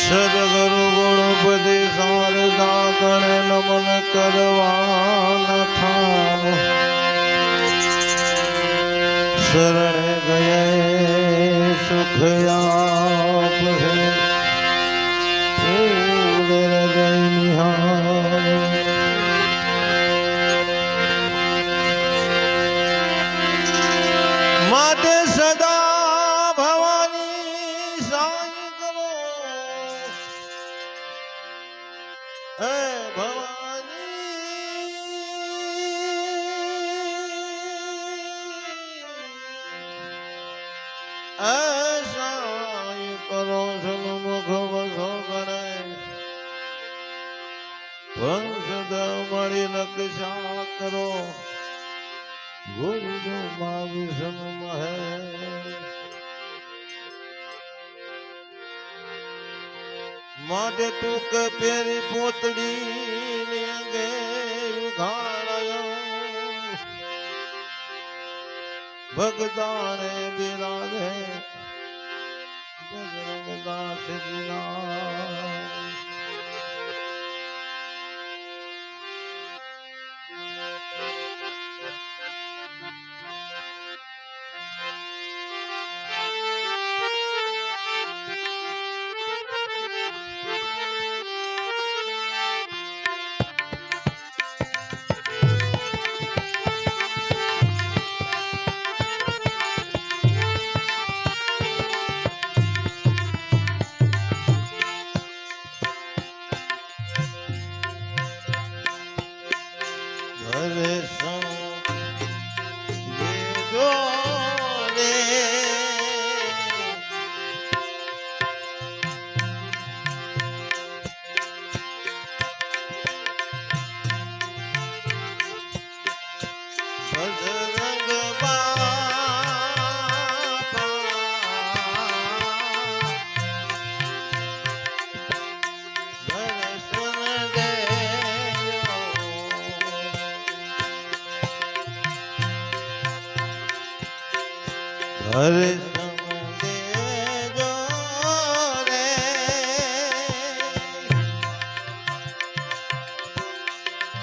સદગુરુ ગણપતિ શારદા ગણે નમન કરવાના થામ શરણે ગયે સુખ હે ભવાની. કરો સન્મુખ વસો ગણે વંશદ મળી નકશા કરો ગુરુ માવિષમ મહે માટે ટૂંક પેરી પોતડી ને અંગે ઉઘાડાયો ભગદાણે બિરાજે બજરંગ દાસ જીના ઘરે સૌ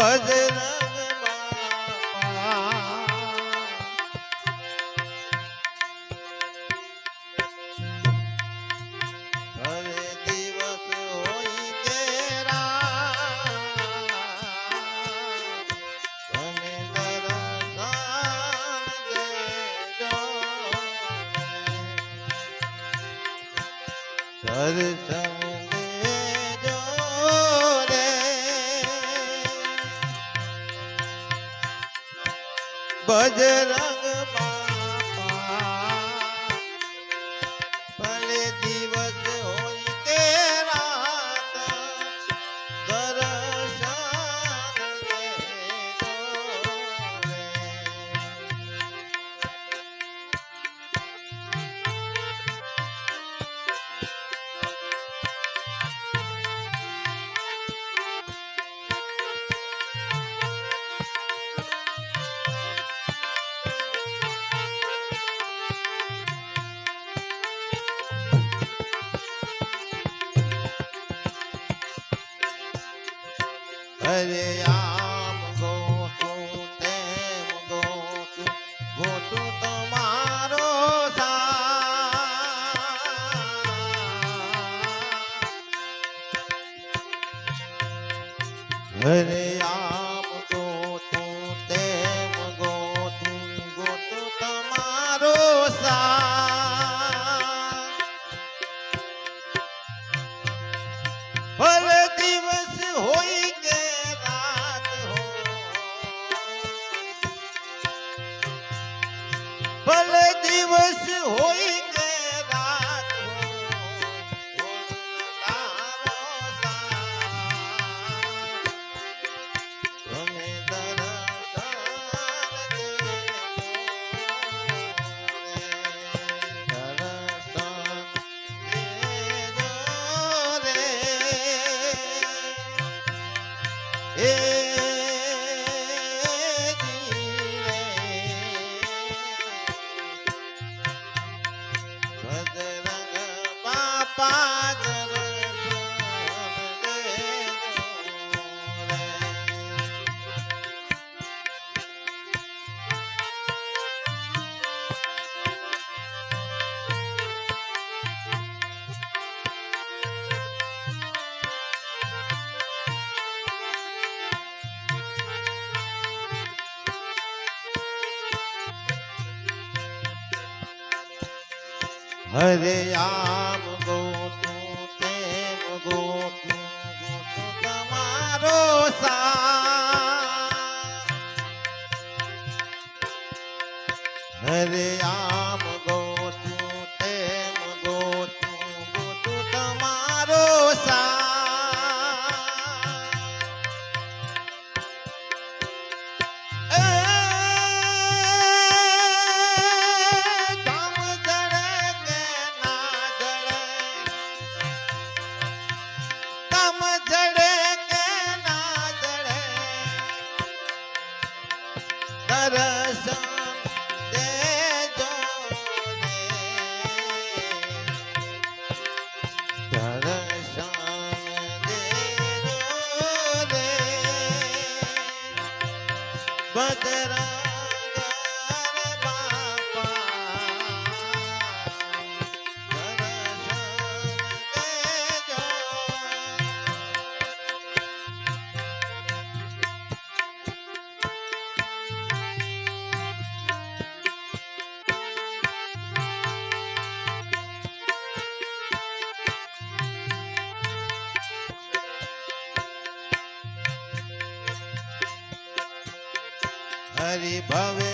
भजना અરે આમ હરે આમ ગોતું તેમ ગોતું ગોતું તમારો સા હરે આમ Va a haber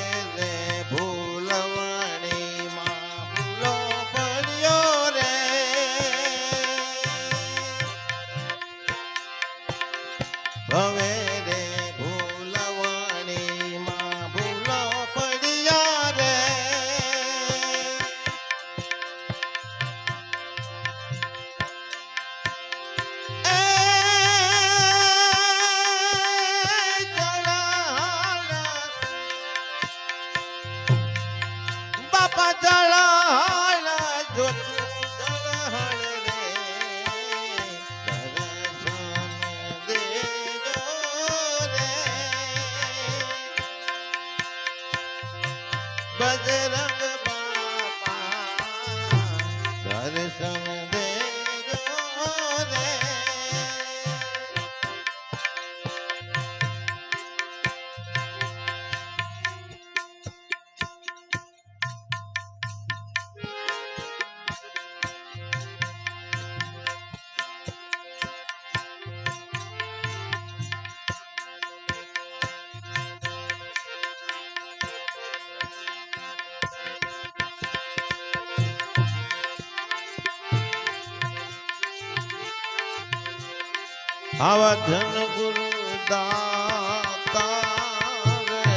આવધન ગુરુ દાતા રે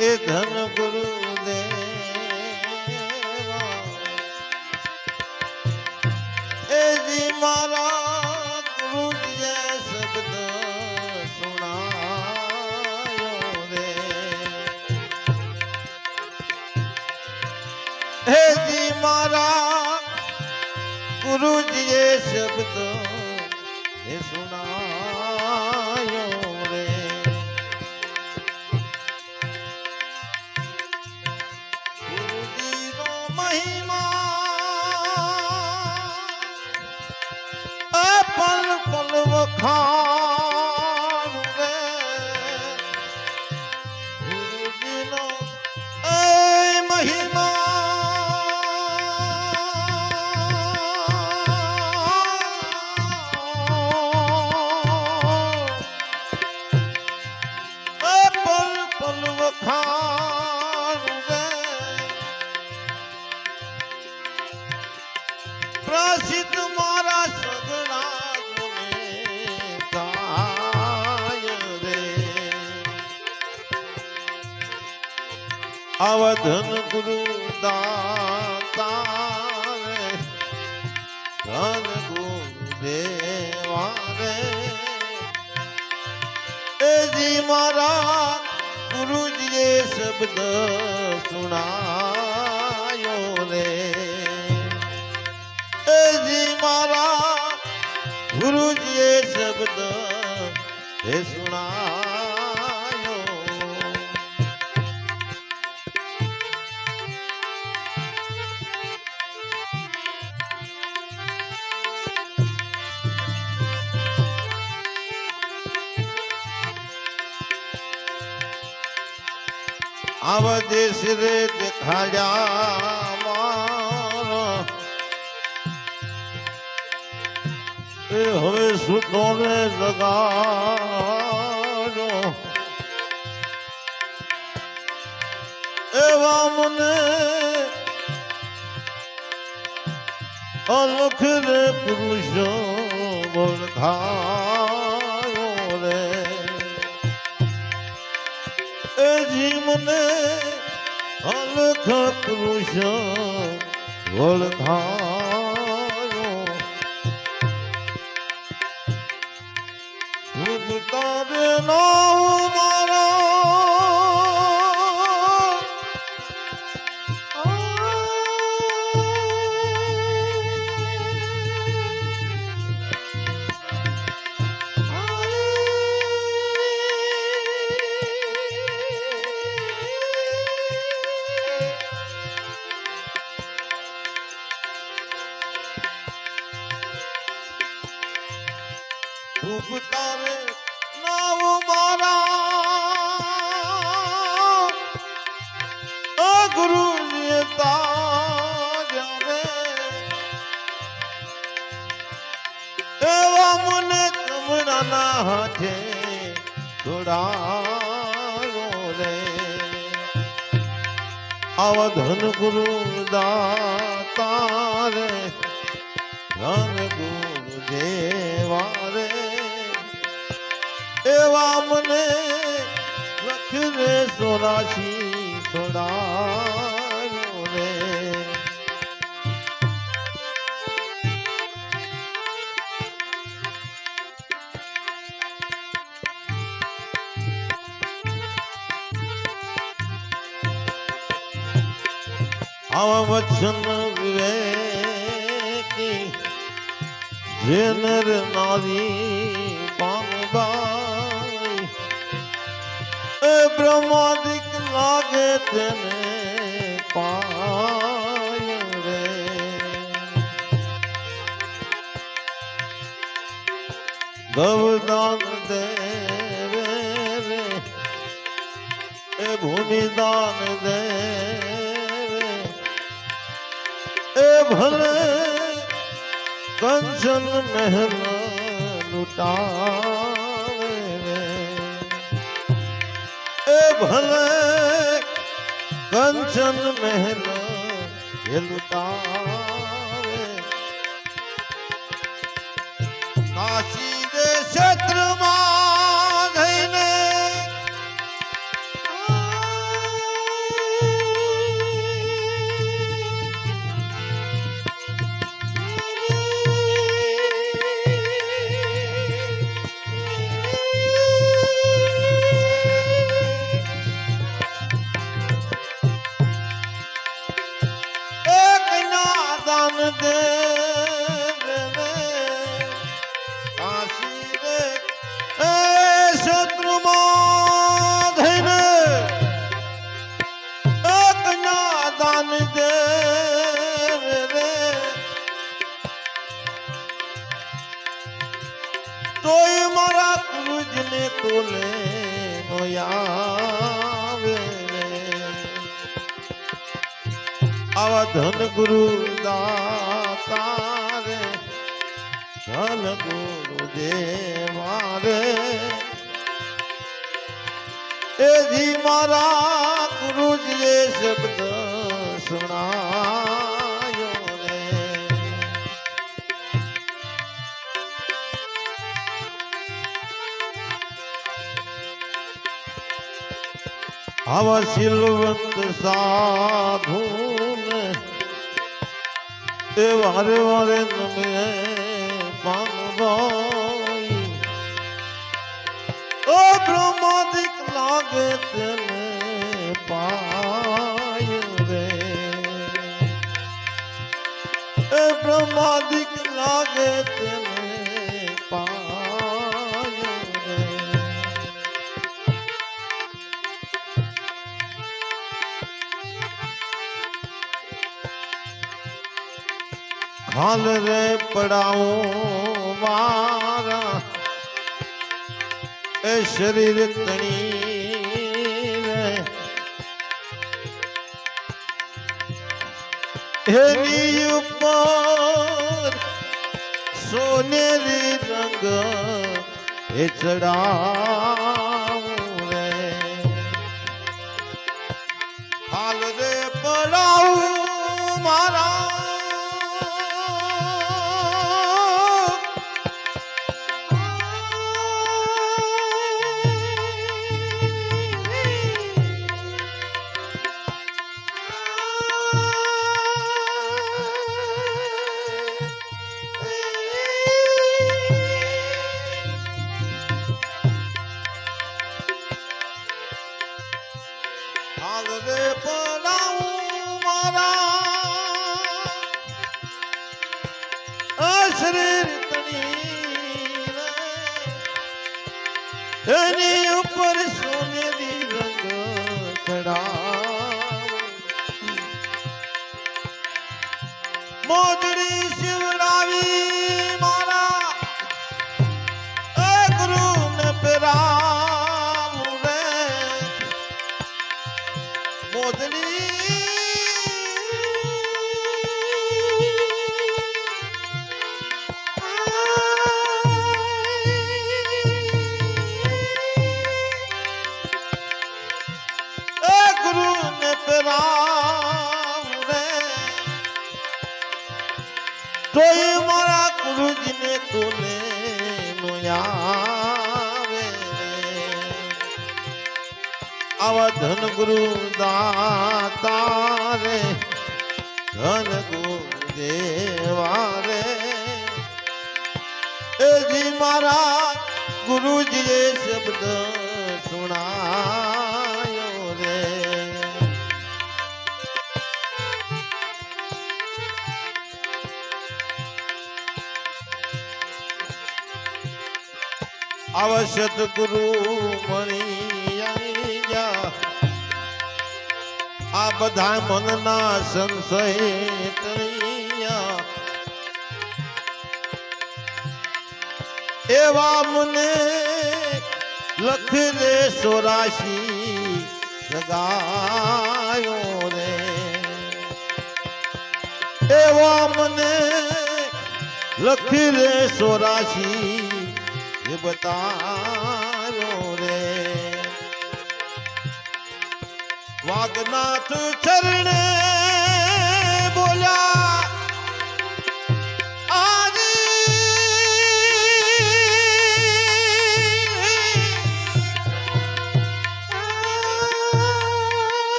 એ ધન ગુરુ દેવા એ મારા করতো ભગવાન ગુરુદેવા રે એ જી મારા ગુરુજીએ શબ્દ સુણાયો રે. એ જી મારા ગુરુજીએ શબ્દ એ સુણા દેશ રે દેખાડ્યા એ હવે સુતો ને જગાડો એવા મને અલખ રે પુરુષો ઓળખાયો રે એ જીમને મને અલખ ઓળખાયો રૂપ તારે નામ કમળાના હાથે રે. અવધન ધન ગુરુ દાતા રે, ધન ગુરુ દેવા રે. એવા મને લખ રે સોરાશી છોડાયો આવા વચન વિવેકી જે નર નારી પામબાઈ. એ બ્રહ્માદિક લાગે તેને પાય દેવે ભૂમિદાન દેવે ભલે કંચન મહેલ લૂટાવે એ ભલે કંચન મહેલ લૂટાવે ના દાન ધન ગુરુ દાતા રે ધન ગુરુ દેવા રે એથી મારા ગુરુજીએ શબ્દ સુણાયો રે. આવા સિલવંત સાધુ એ વારે વારે નમે હાલ રે પડાવો મારા એ શરીર તણી રે. એની ઉપર સોનેરી રંગ એ ચડાવું હાલ રે પડાવું મારા ચડાવું આવે આવા ધન ગુરુ દાતા રે ધન ગુરુ દેવા રે એ જી મારા ગુરુજીએ શબ્દ આવશ્યક ગુરુ મણી આ બધા મનના સંશય એવા મને લખ રે સોરાશી સગાયો રે. એવા મને લખ રે સોરાશી બતાયો રે વાગનાથ ચરણે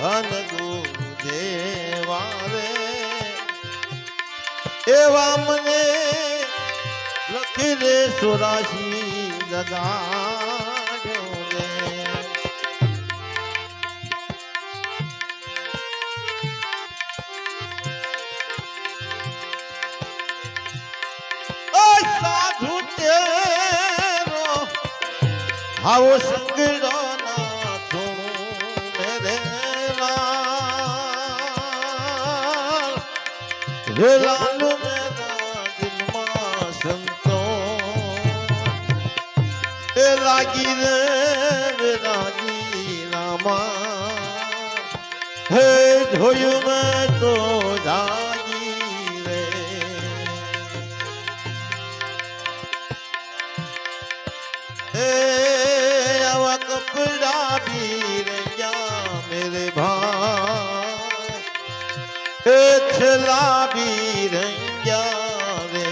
ધન ગુરુ દેવા રે એવા મને લખી રે સુરાશી જગાડ્યો રે સાધુ તેરો, આવો સંગડો લાલુ સંતો. એ લાગી રે વિરાગી રામા. હે જોયું મેં તો જાગી રે. એ આવા કપડા લાવી રંગ્યા. રે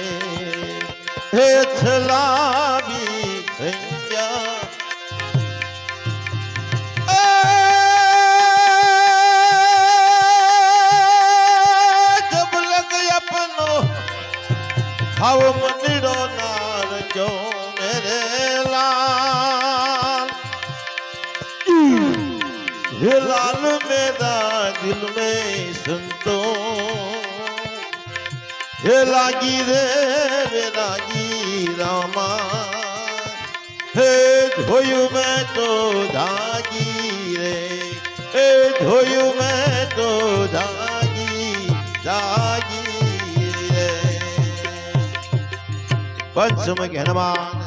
હેઠ લાવી રંગ્યા હાવ મંદિરો નારજો મેરે લાલ. હે લાલ મેરા દિલ મેં સંતોષ. હે લાગી રે વેરાગી રામા. હે ધોયું મેં તો ધાગી રે હે ધોયું મેં તો ધાગી ધાગી રે. પંચમુખ હનુમાન